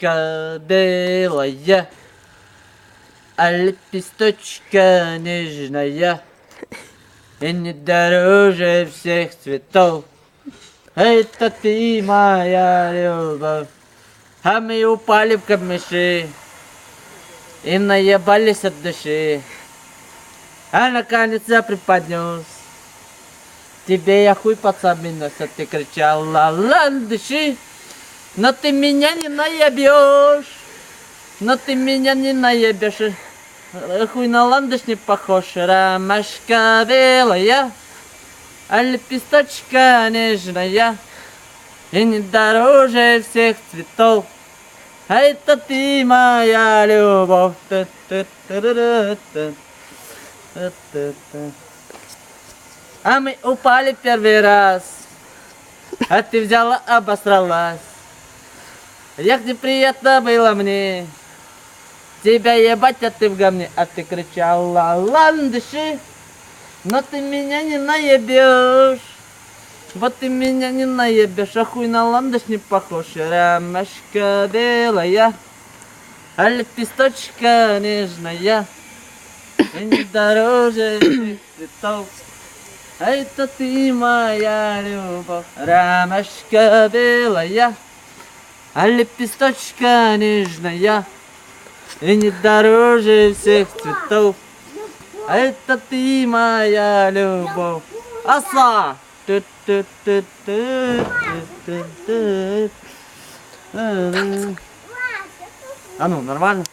Рамашка белая, а лепесточка нежная, и не дороже всех цветов. Это ты моя любовь. А мы упали в камыши и наебались от души. А наконец я преподнес. Тебе я хуй подсобинус, а ты кричала ландыши. Но ты меня не наебешь. Но ты меня не наебешь. Хуй на ландыш не похож. Ромашка белая, а лепесточка нежная. И не дороже всех цветов. А это ты моя любовь. А мы упали первый раз. А ты взяла, обосралась. Як неприятно было мне. Тебя ебать, а ты в говне. А ты кричала, ландыши. Но ты меня не наебешь. Вот ты меня не наебешь, а хуй на ландыш не похож. Рамашка белая, а лепесточка нежная. И не дороже цветов. А это ты моя любовь, рамашка белая, а лепесточка нежная, и не дороже всех цветов. А это ты моя любовь. Оса! Ту-ту-ту-ту-ту-ту-ту. А ну, нормально?